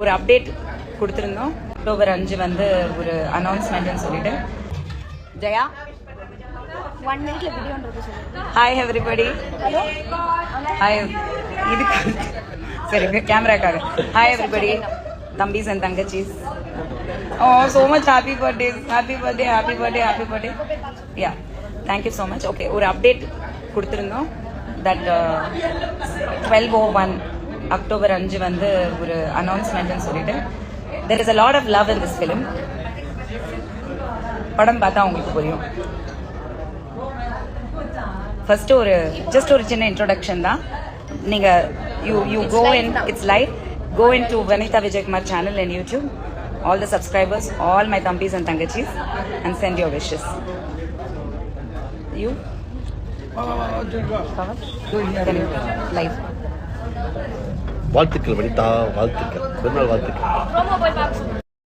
ஒரு அப்டேட் கொடுத்துருந்தோம். அக்டோபர் அஞ்சு வந்து ஒரு அனௌன்ஸ்மெண்ட்னு சொல்லிட்டு. ஜெயா ஒன் மினிட்ல வீடியோன்றது ஹாய் எவ்ரிபடி ஹாய் இதுக்கு சரி கேமராக்காக ஹாய் எவ்ரிபடி தம்பிஸ் அண்ட் தங்கச்சிஸ். ஓ so much happy birthday happy birthday happy birthday happy birthday yeah thank you so much okay ஒரு அப்டேட் கொடுத்துருந்தோம். That twelve oh one October அஞ்சு வந்து ஒரு அனௌன்ஸ்மெண்ட்னு சொல்லிட்டு. There is a lot of love in this film படம் பார்த்தா உங்களுக்கு புரியும். ஃபர்ஸ்ட் ஒரு ஜஸ்ட் ஒரு சின்ன இன்ட்ரோடக்ஷன் தான். நீங்க you you go in it's live go in to Vanitha Vijayakumar channel in YouTube all the subscribers all my தம்பிஸ் and தங்கச்சிஸ் and send your wishes you live வாழ்த்துக்கள் வனிதா வாழ்த்துக்கள். பெருநாள் வாழ்த்துக்கள்.